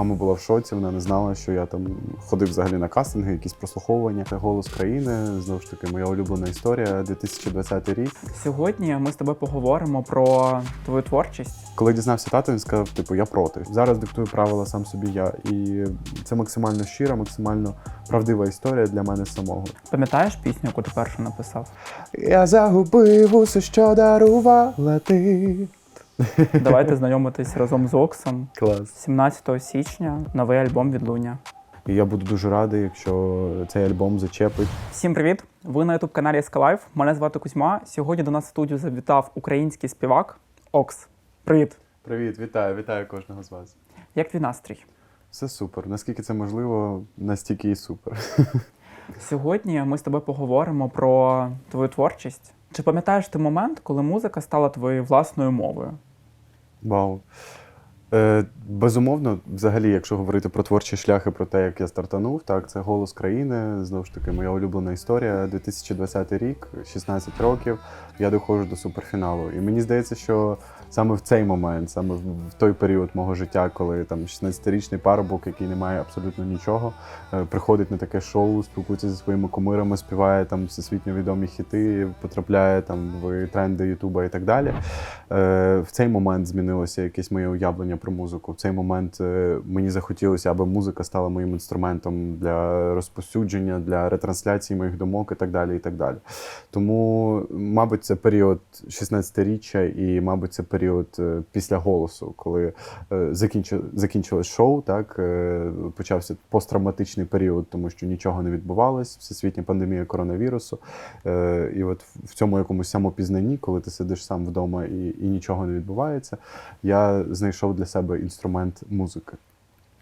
Мама була в шоці, вона не знала, що я там ходив взагалі на кастинги, якісь прослуховування. Голос країни. Знову ж таки, моя улюблена історія. 2020 рік. Сьогодні ми з тобою поговоримо про твою творчість. Коли дізнався тато, він сказав: типу, я проти. Зараз диктую правила сам собі я. І це максимально щира, максимально правдива історія для мене самого. Пам'ятаєш пісню, яку ти першу написав? Я загубив усе, що дарувала ти. Давайте знайомитись разом з Оксом. Клас. 17 січня новий альбом від Луня. І я буду дуже радий, якщо цей альбом зачепить. Всім привіт! Ви на youtube каналі Скалайф. Мене звати Кузьма. Сьогодні до нас в студію завітав український співак Окс. Привіт! Привіт, вітаю, вітаю кожного з вас. Як твій настрій? Все супер. Наскільки це можливо, настільки і супер. Сьогодні ми з тобою поговоримо про твою творчість. Чи пам'ятаєш ти момент, коли музика стала твоєю власною мовою? Вау. Е, безумовно, взагалі, якщо говорити про творчі шляхи, про те, як я стартанув, так, це голос країни. Знову ж таки, моя улюблена історія. 2020 рік, 16 років, я доходжу до суперфіналу. І мені здається, що саме в цей момент, саме в той період мого життя, коли там 16-річний парубок, який не має абсолютно нічого, е, приходить на таке шоу, спілкується зі своїми кумирами, співає там всесвітньо відомі хіти, потрапляє там в тренди Ютуба і так далі. Е, В цей момент змінилося якесь моє уявлення про музику. В цей момент е, мені захотілося, аби музика стала моїм інструментом для розповсюдження, для ретрансляції моїх думок і так далі. І так далі. Тому, мабуть, це період 16-річчя і, мабуть, це період е, після голосу, коли е, закінчилось шоу, так е, почався посттравматичний період, тому що нічого не відбувалось, всесвітня пандемія коронавірусу. І от в цьому якомусь самопізнанні, коли ти сидиш сам вдома і, і нічого не відбувається, я знайшов для себе інструмент музики.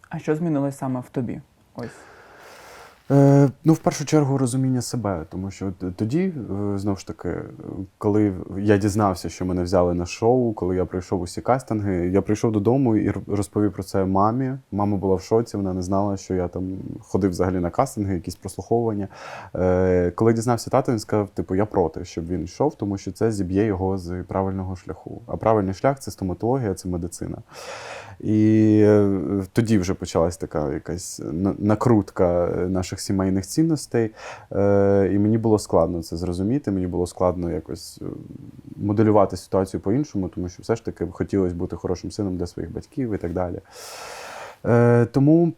А що змінилось саме в тобі? Ось. Е, ну, в першу чергу, розуміння себе, тому що тоді, е, знову ж таки, коли я дізнався, що мене взяли на шоу, коли я пройшов усі кастинги, я прийшов додому і розповів про це мамі. Мама була в шоці, вона не знала, що я там ходив взагалі на кастинги, якісь прослуховування. Е, коли дізнався тато, він сказав: типу, я проти, щоб він йшов, тому що це зіб'є його з правильного шляху. А правильний шлях це стоматологія, це медицина. І е, тоді вже почалась така якась накрутка е, наших сімейних цінностей. Е, І мені було складно це зрозуміти. Мені було складно якось е, моделювати ситуацію по-іншому, тому що все ж таки хотілося бути хорошим сином для своїх батьків і так далі. Е, Тому.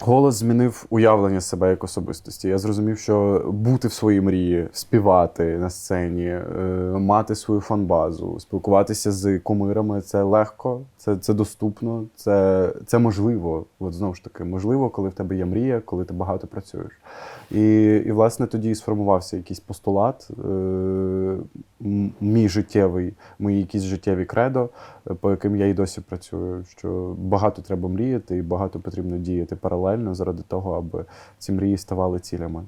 Голос змінив уявлення себе як особистості. Я зрозумів, що бути в своїй мрії, співати на сцені, е, мати свою фанбазу, спілкуватися з кумирами це легко, це, це доступно, це, це можливо. От знову ж таки, можливо, коли в тебе є мрія, коли ти багато працюєш. І, і власне тоді і сформувався якийсь постулат, е, мій життєвий, мої якісь життєві кредо, е, по яким я і досі працюю. Що багато треба мріяти і багато потрібно діяти паралельно заради того, аби ці мрії ставали цілями.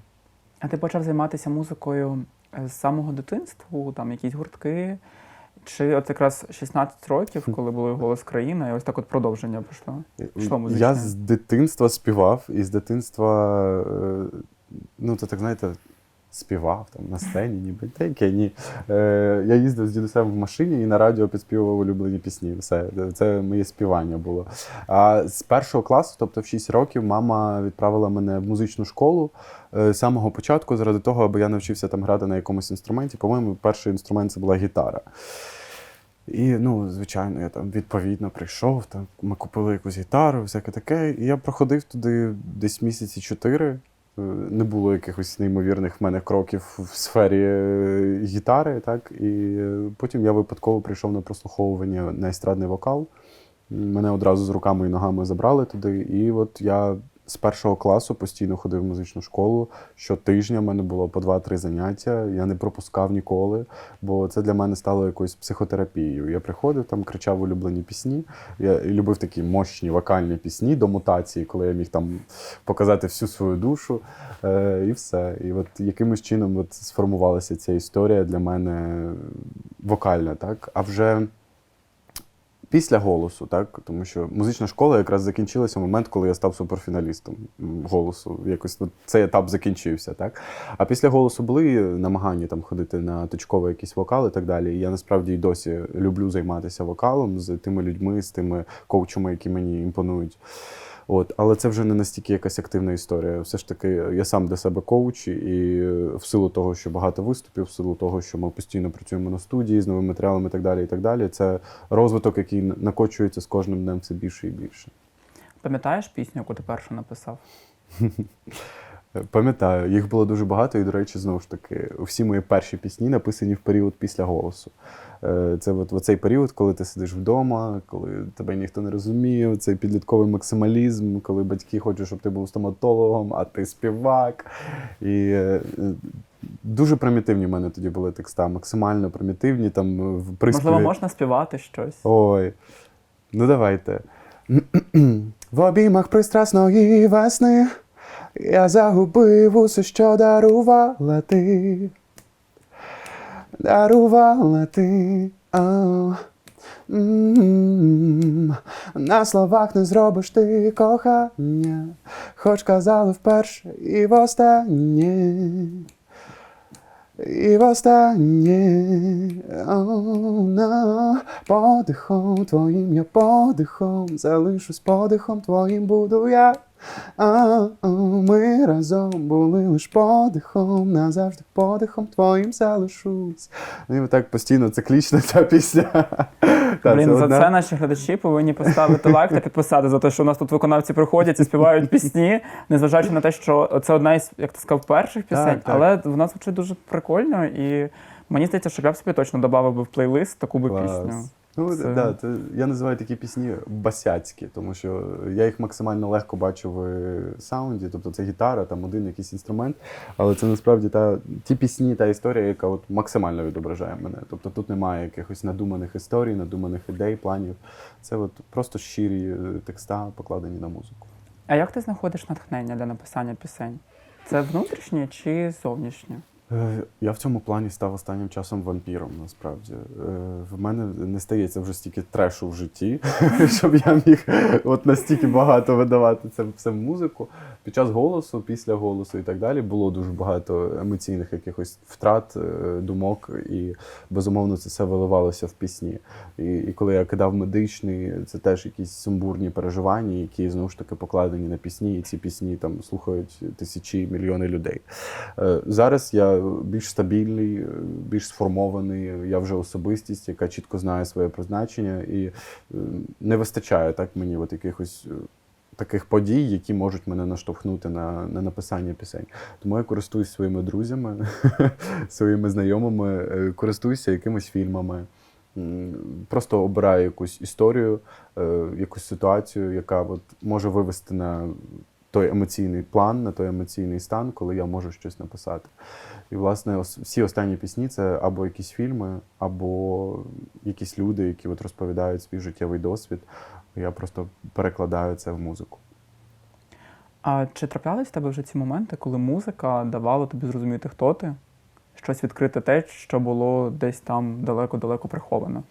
А ти почав займатися музикою е, з самого дитинства, там якісь гуртки? Чи от якраз 16 років, коли були голос країни, і ось так от продовження пішло? Що музичне? Я з дитинства співав, і з дитинства, е, ну, це так знаєте, співав там на сцені, ніби таке, ні. Е, я їздив з дідусем в машині і на радіо підспівував улюблені пісні. Все, це моє співання було. А з першого класу, тобто в 6 років, мама відправила мене в музичну школу е, з самого початку, заради того, аби я навчився там грати на якомусь інструменті. По-моєму, перший інструмент це була гітара. І, ну, звичайно, я там відповідно прийшов, там, ми купили якусь гітару, всяке таке. І я проходив туди десь місяці чотири. Е, Не було якихось неймовірних в мене кроків в сфері е, гітари, так. І е, потім я випадково прийшов на прослуховування на естрадний вокал. Мене одразу з руками і ногами забрали туди. І от я з першого класу постійно ходив в музичну школу. Щотижня в мене було по два-три заняття. Я не пропускав ніколи, бо це для мене стало якоюсь психотерапією. Я приходив там, кричав улюблені пісні. Я любив такі мощні вокальні пісні до мутації, коли я міг там показати всю свою душу. Е, і все. І от якимось чином от сформувалася ця історія для мене вокальна, так? А вже Після голосу, так тому що музична школа якраз закінчилася в момент, коли я став суперфіналістом голосу. Якось от цей етап закінчився. Так а після голосу були намагання там ходити на точкові якісь вокали і так далі. І я насправді й досі люблю займатися вокалом з тими людьми, з тими коучами, які мені імпонують. От, але це вже не настільки якась активна історія. Все ж таки, я сам для себе коуч, і в силу того, що багато виступів, в силу того, що ми постійно працюємо на студії з новими матеріалами і так далі. І так далі. Це розвиток, який накочується з кожним днем все більше і більше. Пам'ятаєш пісню, яку ти першу написав? Пам'ятаю, їх було дуже багато, і, до речі, знову ж таки, всі мої перші пісні написані в період після голосу. Е, Це от, цей період, коли ти сидиш вдома, коли тебе ніхто не розуміє, цей підлітковий максималізм, коли батьки хочуть, щоб ти був стоматологом, а ти співак. І е, дуже примітивні в мене тоді були текста, максимально примітивні. Там е, в приспіві... Можливо, можна співати щось. Ой, ну давайте. В обіймах пристрасної весни я загубив усе, що дарувала ти. Дарувала ти. а. На словах не зробиш ти кохання, хоч казали вперше і востаннє. І востаннє oh, подихом твоїм я подихом, залишусь подихом твоїм буду я. А, ми разом були лиш подихом, назавжди подихом твоїм залишусь. Ну, і так постійно циклічна ця пісня. Та, Блін, за це наші глядачі повинні поставити лайк та підписати за те, що у нас тут виконавці приходять і співають пісні, незважаючи на те, що це одна із, як ти сказав, перших пісень, Так, так. але вона звучить дуже прикольно, і мені здається, що я б собі точно додав би в плейлист таку би Клас. пісню. Ну, Це- да, це, я називаю такі пісні басяцькі, тому що я їх максимально легко бачу в саунді, тобто це гітара, там один якийсь інструмент. Але це насправді та, ті пісні, та історія, яка от максимально відображає мене. Тобто тут немає якихось надуманих історій, надуманих ідей, планів. Це от просто щирі е, текста, покладені на музику. А як ти знаходиш натхнення для написання пісень? Це внутрішнє чи зовнішнє? Е, Я в цьому плані став останнім часом вампіром, насправді. Е, В мене не стається вже стільки трешу в житті, щоб я міг от настільки багато видавати це все в музику. Під час голосу, після голосу і так далі було дуже багато емоційних якихось втрат, е, думок, і безумовно це все виливалося в пісні. І, і коли я кидав медичний, це теж якісь сумбурні переживання, які знову ж таки покладені на пісні, і ці пісні там слухають тисячі мільйони людей. Зараз я більш стабільний, е, більш сформований. Я вже особистість, яка чітко знає своє призначення, і е, не вистачає так мені от якихось. е, Таких подій, які можуть мене наштовхнути на, на написання пісень. Тому я користуюсь своїми друзями, своїми знайомими, користуюся якимись фільмами. Просто обираю якусь історію, якусь ситуацію, яка от може вивести на той емоційний план, на той емоційний стан, коли я можу щось написати. І, власне, всі останні пісні це або якісь фільми, або якісь люди, які от розповідають свій життєвий досвід. Я просто перекладаю це в музику. А чи траплялись в тебе вже ці моменти, коли музика давала тобі зрозуміти, хто ти? Щось відкрити те, що було десь там далеко-далеко приховано?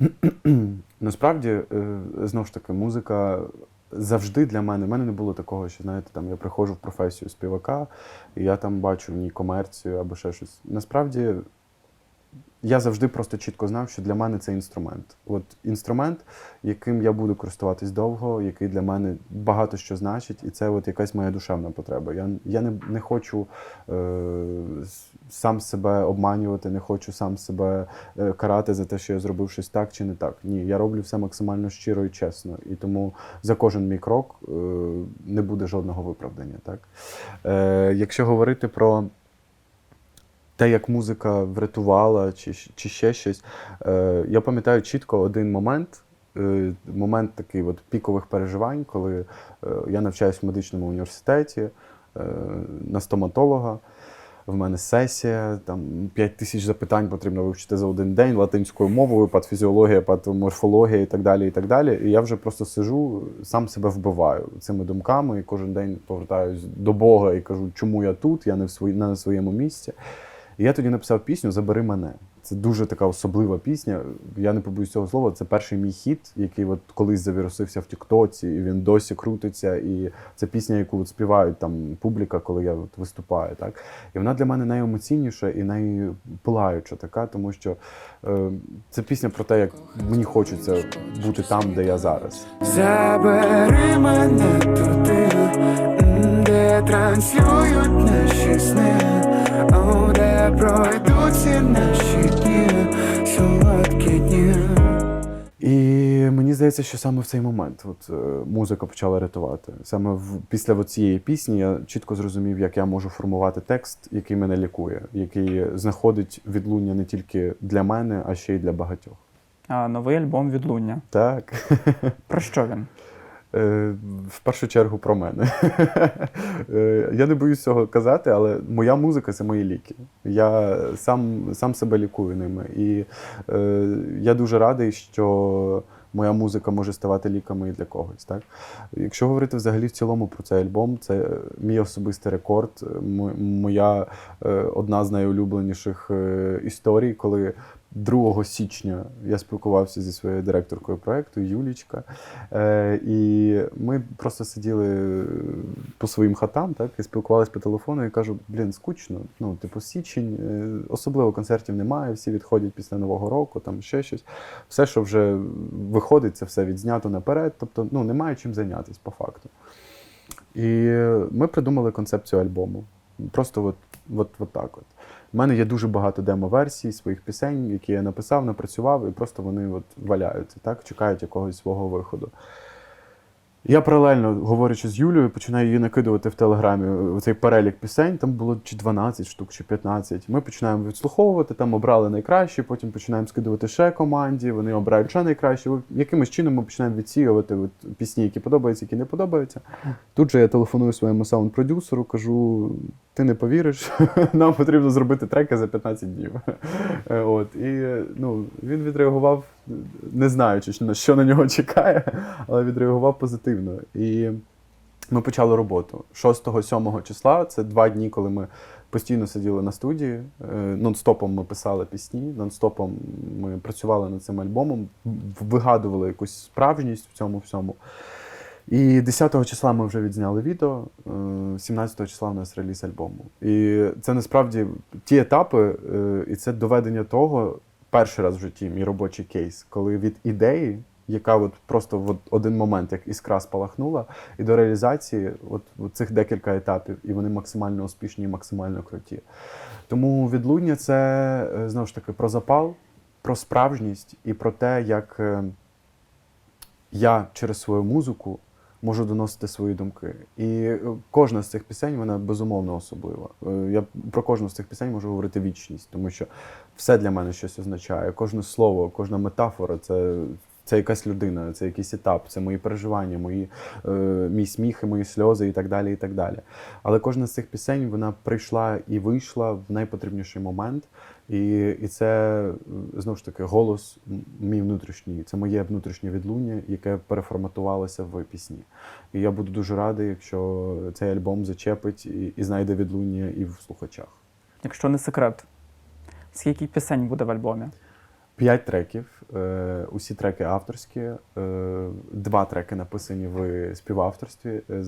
Насправді, е, знову ж таки, музика завжди для мене. У мене не було такого, що знаєте, там я приходжу в професію співака, і я там бачу в ній комерцію або ще щось. Насправді, я завжди просто чітко знав, що для мене це інструмент. От інструмент, яким я буду користуватись довго, який для мене багато що значить, і це от якась моя душевна потреба. Я, я не, не хочу е, сам себе обманювати, не хочу сам себе е, карати за те, що я зробив щось так чи не так. Ні, я роблю все максимально щиро і чесно. І тому за кожен мій крок е, не буде жодного виправдання. Так? Е, якщо говорити про те, як музика врятувала, чи, чи ще щось. Е, я пам'ятаю чітко один момент, е, момент такий от пікових переживань, коли е, я навчаюсь в медичному університеті на стоматолога. В мене сесія, там 5 тисяч запитань потрібно вивчити за один день латинською мовою, патофізіологія, патоморфологія і так далі. І так далі. І я вже просто сижу, сам себе вбиваю цими думками, і кожен день повертаюсь до Бога і кажу, чому я тут, я не в свої, не на своєму місці. І я тоді написав пісню Забери мене. Це дуже така особлива пісня. Я не побоюсь цього слова. Це перший мій хіт, який от колись завірусився в Тіктоці, і він досі крутиться. І це пісня, яку от співають там публіка, коли я от виступаю. Так? І вона для мене найемоційніша і найпилаюча така, тому що е, це пісня про те, як мені хочеться бути там, де я зараз. Забери мене туди, де транслюють наші сни, де наші дні, солодкі дні. І мені здається, що саме в цей момент от, е, музика почала рятувати. Саме в, після цієї пісні я чітко зрозумів, як я можу формувати текст, який мене лікує, який знаходить відлуння не тільки для мене, а ще й для багатьох. А, новий альбом Відлуння. Так. Про що він? Е, В першу чергу про мене. Е, Я не боюсь цього казати, але моя музика це мої ліки. Я сам, сам себе лікую ними. І е, я дуже радий, що моя музика може ставати ліками і для когось. Так? Якщо говорити взагалі в цілому про цей альбом, це мій особистий рекорд, моя е, одна з найулюбленіших е, історій, коли 2 січня я спілкувався зі своєю директоркою проекту Юлічка. Е, і ми просто сиділи по своїм хатам, так, і спілкувалися по телефону, і кажу: блін, скучно. Ну, типу, січень, е, особливо концертів немає, всі відходять після Нового року, там ще щось. Все, що вже виходить, це все відзнято наперед. Тобто, ну, немає чим зайнятися по факту. І ми придумали концепцію альбому. Просто от, от, от так от. Мене є дуже багато демо-версій своїх пісень, які я написав, напрацював, і просто вони от валяються, так, чекають якогось свого виходу. Я паралельно, говорячи з Юлією, починаю її накидувати в телеграмі цей перелік пісень. Там було чи 12 штук, чи 15. Ми починаємо відслуховувати, там обрали найкращі, потім починаємо скидувати ще команді, вони обирають ще найкращі. Якимось чином ми починаємо відсіювати от пісні, які подобаються, які не подобаються. Тут же я телефоную своєму саунд-продюсеру, кажу: ти не повіриш, нам потрібно зробити треки за 15 днів. Е, От, і ну, він відреагував, не знаючи, що на- нього чекає, але відреагував позитивно. І ми почали роботу 6-7 числа. Це два дні, коли ми постійно сиділи на студії. е, Нон-стопом ми писали пісні, нон-стопом ми працювали над цим альбомом, вигадували якусь справжність в цьому всьому. І 10-го числа ми вже відзняли відео, е, 17 числа у нас реліз альбому. І це насправді ті етапи, е, і це доведення того, перший раз в житті мій робочий кейс, коли від ідеї, яка от просто в один момент, як іскра спалахнула, і до реалізації от, от цих декілька етапів, і вони максимально успішні і максимально круті. Тому відлуння це е, знову ж таки про запал, про справжність і про те, як е, я через свою музику можу доносити свої думки. І е, кожна з цих пісень вона безумовно особлива. Е, Я про кожну з цих пісень можу говорити вічність, тому що все для мене щось означає. Кожне слово, кожна метафора це. Це якась людина, це якийсь етап, це мої переживання, мої, е, мій сміх, і мої сльози і так далі. і так далі. Але кожна з цих пісень вона прийшла і вийшла в найпотрібніший момент. І, і це знову ж таки голос мій внутрішній, це моє внутрішнє відлуння, яке переформатувалося в пісні. І я буду дуже радий, якщо цей альбом зачепить і, і знайде відлуння і в слухачах. Якщо не секрет, скільки пісень буде в альбомі? П'ять треків, е, усі треки авторські, е, два треки написані в співавторстві. е,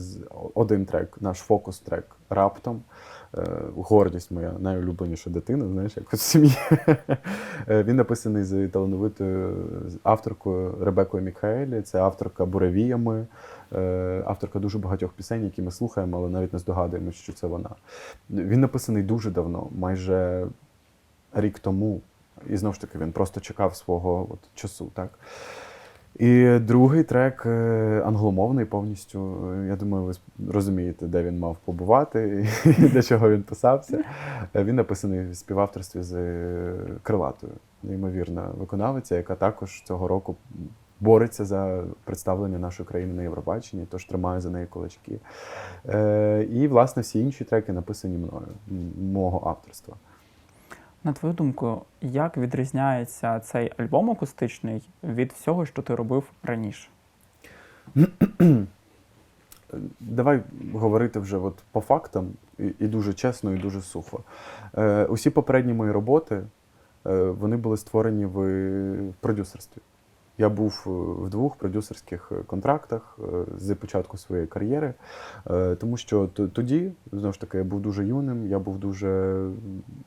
Один трек, наш фокус-трек раптом. Гордість моя найулюбленіша дитина, знаєш, як от сім'ї. Він написаний з талановитою авторкою Ребекою Мікаелі. Це авторка буревіями, авторка дуже багатьох пісень, які ми слухаємо, але навіть не здогадуємося, що це вона. Він написаний дуже давно, майже рік тому. І знову ж таки, він просто чекав свого от, часу. Так? І другий трек е, англомовний повністю. Я думаю, ви розумієте, де він мав побувати і для чого він писався. Е, Він написаний в співавторстві з е, крилатою, неймовірна виконавиця, яка також цього року бореться за представлення нашої країни на Євробаченні, тож тримаю за неї кулачки. І, власне, всі інші треки написані мною, мого авторства. На твою думку, як відрізняється цей альбом акустичний від всього, що ти робив раніше? Давай говорити вже от по фактам, і, і дуже чесно, і дуже сухо. Е, усі попередні мої роботи е, вони були створені в, продюсерстві. Я був е, в двох продюсерських е, контрактах е, з початку своєї кар'єри, тому що тоді, знову ж таки, я був дуже юним, я був дуже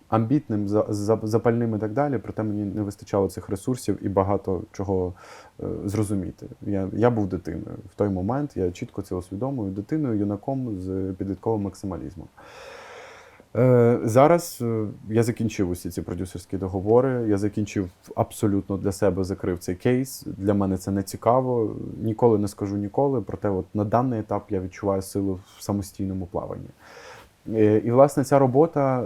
амбітним, за- за- запальним і так далі, проте мені не вистачало цих ресурсів і багато чого зрозуміти. Я, я був дитиною. В той момент я чітко це усвідомую дитиною, юнаком з підлітковим максималізмом. Е, зараз е, я закінчив усі ці продюсерські договори. Я закінчив абсолютно для себе закрив цей кейс. Для мене це не цікаво. Ніколи не скажу ніколи. Проте, от на даний етап я відчуваю силу в самостійному плаванні. Е, І, власне, ця робота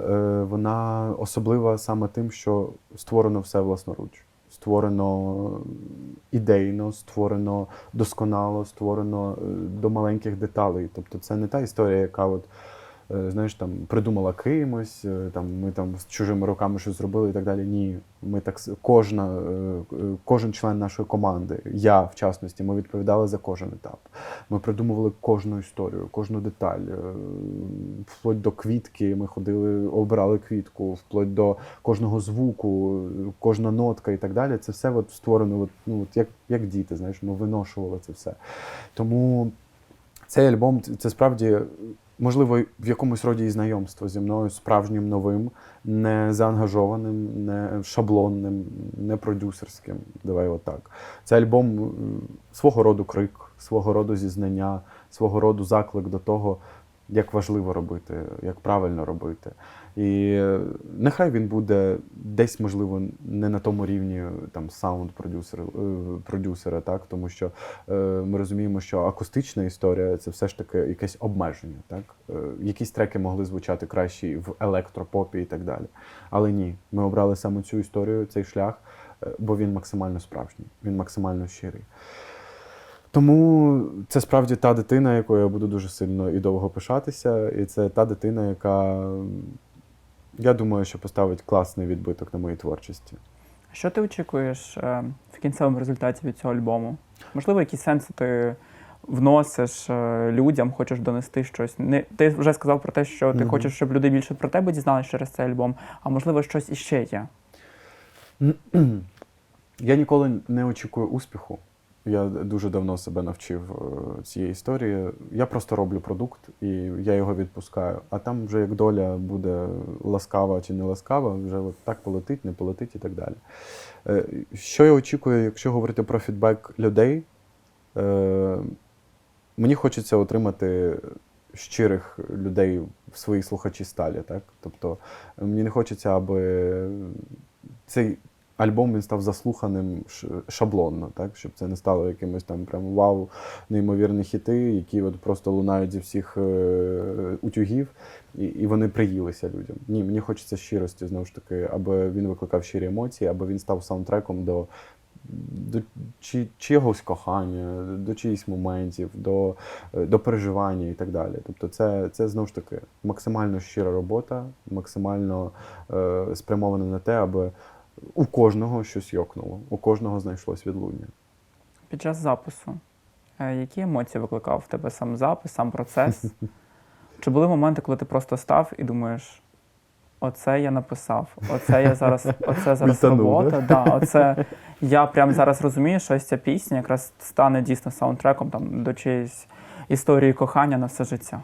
вона особлива саме тим, що створено все власноруч. Створено ідейно, створено досконало, створено до маленьких деталей. Тобто, це не та історія, яка от. Е, Знаєш, там придумала кимось, е, там ми там з чужими руками щось зробили і так далі. Ні, ми так кожна, е, кожен член нашої команди, я в частності, ми відповідали за кожен етап. Ми придумували кожну історію, кожну деталь. Вплоть до квітки ми ходили, обирали квітку, вплоть до кожного звуку, кожна нотка і так далі. Це все от створено, от, ну, от як, як діти, знаєш, ми виношували це все. Тому цей альбом це справді. Можливо, в якомусь роді і знайомство зі мною справжнім новим, не заангажованим, не шаблонним, не продюсерським. Давай отак. Це альбом свого роду крик, свого роду зізнання, свого роду заклик до того, як важливо робити, як правильно робити. І е, нехай він буде десь, можливо, не на тому рівні там саунд продюсера, продюсера, так тому що е, ми розуміємо, що акустична історія це все ж таки якесь обмеження. Так? Е, якісь треки могли звучати краще в електропопі і так далі. Але ні, ми обрали саме цю історію, цей шлях, е, бо він максимально справжній, він максимально щирий. Тому це справді та дитина, якою я буду дуже сильно і довго пишатися. І це та дитина, яка, я думаю, що поставить класний відбиток на моїй творчості. Що ти очікуєш е, в кінцевому результаті від цього альбому? Можливо, якісь сенси ти вносиш е, людям, хочеш донести щось. Не, ти вже сказав про те, що ти Мгм. хочеш, щоб люди більше про тебе дізналися через цей альбом, а можливо, щось іще є. Я ніколи не очікую успіху. Я дуже давно себе навчив е, цієї історії. Я просто роблю продукт і я його відпускаю. А там вже як доля буде ласкава чи не ласкава, вже от так полетить, не полетить і так далі. Е, Що я очікую, якщо говорити про фідбек людей? Е, Мені хочеться отримати щирих людей в своїй слухачі сталі. Так? Тобто мені не хочеться, аби цей альбом він став заслуханим шаблонно, так? щоб це не стало якимось там прям вау, неймовірні хіти, які от просто лунають зі всіх е, утюгів, і, і вони приїлися людям. Ні, мені хочеться щирості, знову ж таки, аби він викликав щирі емоції, аби він став саундтреком до. До чи, чогось кохання, до чиїсь моментів, до, до переживання і так далі. Тобто, це, це знову ж таки максимально щира робота, максимально е, спрямована на те, аби у кожного щось йокнуло, у кожного знайшлось відлуння. Під час запису, е, які емоції викликав в тебе сам запис, сам процес? Чи були моменти, коли ти просто став і думаєш, оце я написав, оце я зараз, оце зараз робота. Да? оце я прямо зараз розумію, що ось ця пісня якраз стане дійсно саундтреком там, до чиєїсь історії кохання на все життя.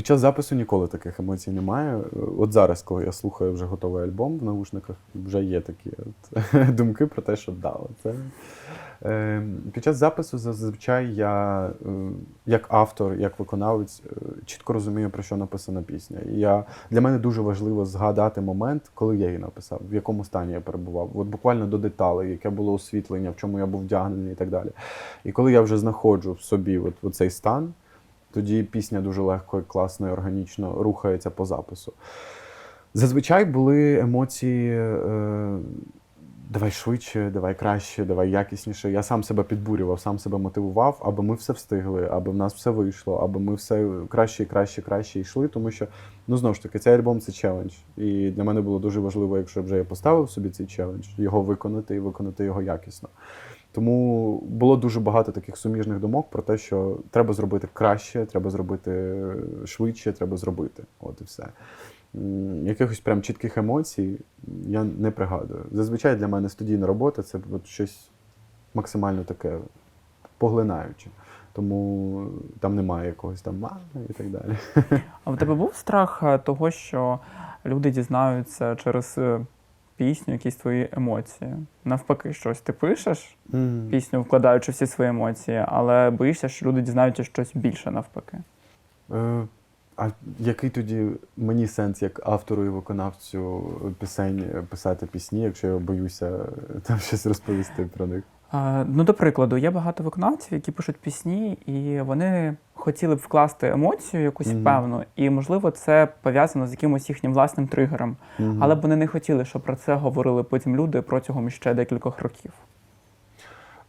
Під час запису ніколи таких емоцій немає. От зараз, коли я слухаю вже готовий альбом в наушниках, вже є такі от думки про те, що да, це. Е, під час запису зазвичай я, е, як автор, як виконавець, е, чітко розумію, про що написана пісня. І я, для мене дуже важливо згадати момент, коли я її написав, в якому стані я перебував. От буквально до деталей, яке було освітлення, в чому я був вдягнений і так далі. І коли я вже знаходжу в собі от цей стан, тоді пісня дуже легко, класно і органічно рухається по запису. Зазвичай були емоції. Е, Давай швидше, давай краще, давай якісніше. Я сам себе підбурював, сам себе мотивував, аби ми все встигли, аби в нас все вийшло, аби ми все краще і краще, краще йшли. Тому що, ну знову ж таки, цей альбом це челендж. І для мене було дуже важливо, якщо вже я поставив собі цей челендж, його виконати і виконати його якісно. Тому було дуже багато таких суміжних думок про те, що треба зробити краще, треба зробити швидше, треба зробити. От і все. якихось прям чітких емоцій я не пригадую. Зазвичай для мене студійна робота це от щось максимально таке поглинаюче. Тому там немає якогось там мами і так далі. А в тебе був страх е, того, що люди дізнаються через е, пісню якісь твої емоції? Навпаки, щось ти пишеш пісню, вкладаючи всі свої емоції, але боїшся, що люди дізнаються щось більше навпаки. Е, А який тоді мені сенс як автору і виконавцю пісень писати пісні, якщо я боюся е, там щось розповісти про них? Ну, до прикладу, є багато виконавців, які пишуть пісні, і вони хотіли б вкласти емоцію якусь Мгм. певну, і можливо це пов'язано з якимось їхнім власним тригером. Мгм. Але б вони не хотіли, щоб про це говорили потім люди протягом ще декількох років.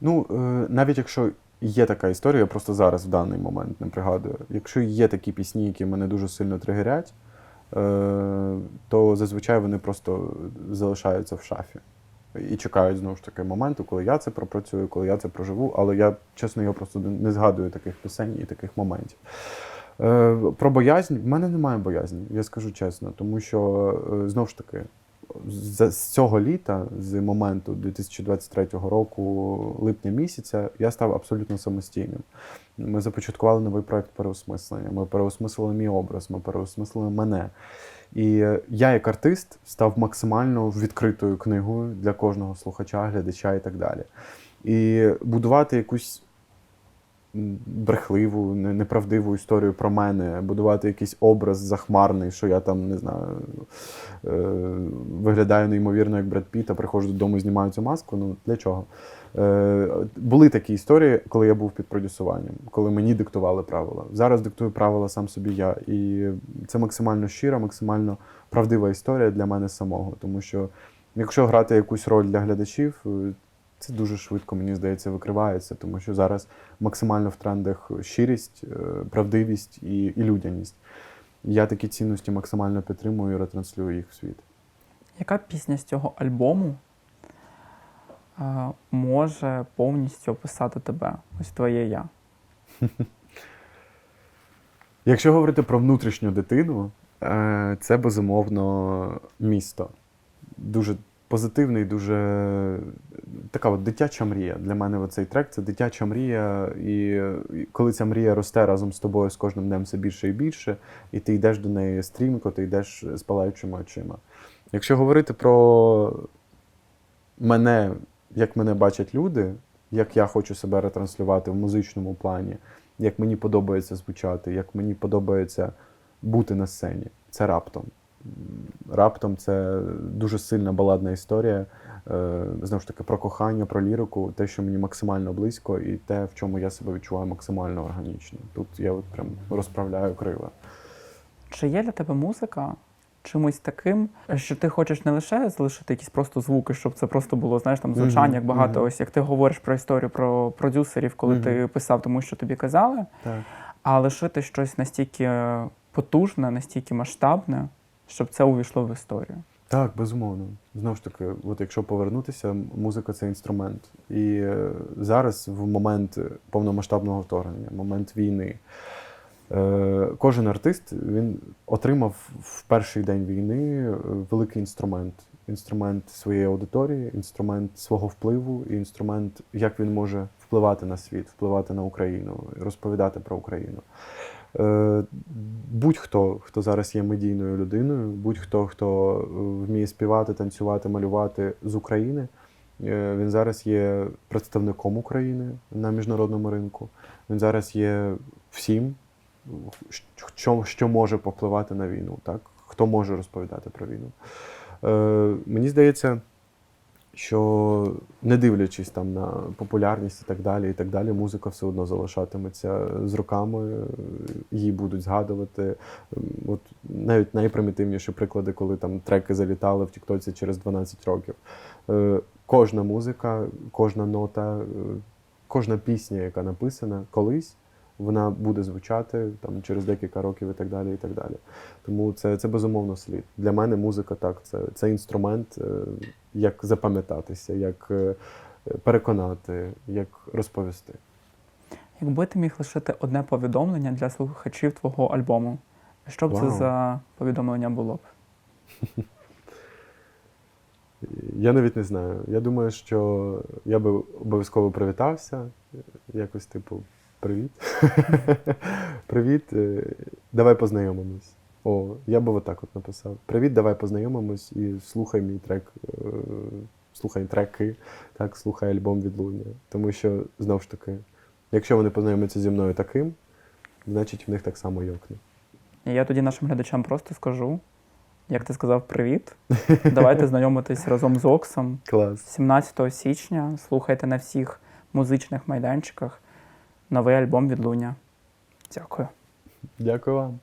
Ну, е, навіть якщо є така історія, я просто зараз в даний момент не пригадую. Якщо є такі пісні, які мене дуже сильно тригерять, е, то зазвичай вони просто залишаються в шафі. І чекають знову ж таки моменту, коли я це пропрацюю, коли я це проживу. Але я, чесно, я просто не згадую таких пісень і таких моментів. Е, про боязнь в мене немає боязні, я скажу чесно, тому що е, знову ж таки, з, з цього літа, з моменту 2023 року, липня місяця, я став абсолютно самостійним. Ми започаткували новий проект переосмислення. Ми переосмислили мій образ, ми переосмислили мене. І е, я, як артист, став максимально відкритою книгою для кожного слухача, глядача і так далі. І будувати якусь брехливу, неправдиву історію про мене, будувати якийсь образ захмарний, що я там не знаю, е, виглядаю неймовірно як Бред Піт, а приходжу додому і знімаю цю маску. Ну для чого? Е, були такі історії, коли я був під продюсуванням, коли мені диктували правила. Зараз диктую правила сам собі я. І це максимально щира, максимально правдива історія для мене самого. Тому що якщо грати якусь роль для глядачів, це дуже швидко, мені здається, викривається, тому що зараз максимально в трендах щирість, е, правдивість і, і людяність. Я такі цінності максимально підтримую і ретранслюю їх в світ. Яка пісня з цього альбому е, може повністю описати тебе? Ось твоє я. Якщо говорити про внутрішню дитину, е, це безумовно місто. Дуже позитивний, дуже така от дитяча мрія. Для мене цей трек це дитяча мрія. І коли ця мрія росте разом з тобою з кожним днем все більше і більше, і ти йдеш до неї стрімко, ти йдеш з палаючими очима. Якщо говорити про мене, як мене бачать люди, як я хочу себе ретранслювати в музичному плані, як мені подобається звучати, як мені подобається бути на сцені. Це раптом. Раптом це дуже сильна баладна історія. Е, Знову ж таки, про кохання, про лірику, те, що мені максимально близько, і те, в чому я себе відчуваю максимально органічно. Тут я от прям розправляю крила. Чи є для тебе музика чимось таким, що ти хочеш не лише залишити якісь просто звуки, щоб це просто було, знаєш, там звучання, як багато, мгм. ось як ти говориш про історію про продюсерів, коли ти писав тому, що тобі казали, Так. а лишити щось настільки потужне, настільки масштабне, щоб це увійшло в історію. Так, безумовно. Знову ж таки, от якщо повернутися, музика це інструмент. І е, зараз, в момент повномасштабного вторгнення, момент війни, е, кожен артист він отримав в перший день війни е, великий інструмент. Інструмент своєї аудиторії, інструмент свого впливу, і інструмент, як він може впливати на світ, впливати на Україну, розповідати про Україну. Е, Будь-хто, хто зараз є медійною людиною, будь-хто, хто е, вміє співати, танцювати, малювати з України, е, він зараз є представником України на міжнародному ринку. Він зараз є всім, що, що може попливати на війну, так? хто може розповідати про війну. Мені здається, що не дивлячись там на популярність і так далі, і так далі, музика все одно залишатиметься з роками, е, її будуть згадувати. От навіть найпримітивніші приклади, коли там треки залітали в Тіктоці через 12 років. Е, Кожна музика, кожна нота, е, кожна пісня, яка написана колись, вона буде звучати там через декілька років і так далі. і так далі. Тому це, це безумовно слід. Для мене музика так, це, це інструмент, е, як запам'ятатися, як е, переконати, як розповісти. Якби ти міг лишити одне повідомлення для слухачів твого альбому, Що б це за повідомлення було б? Я навіть не знаю. Я думаю, що я би обов'язково привітався. Якось, типу, привіт. Привіт, е, давай познайомимось. О, я би отак от написав. Привіт, давай познайомимось і слухай мій трек. е, Слухай треки, так, слухай альбом відлуння. Тому що, знову ж таки, якщо вони познайомляться зі мною таким, значить в них так само йокне. Я тоді нашим глядачам просто скажу, як ти сказав, привіт. Давайте знайомитись разом з Оксом. Клас. 17 січня слухайте на всіх музичних майданчиках новий альбом від Луня. Дякую. Дякую вам.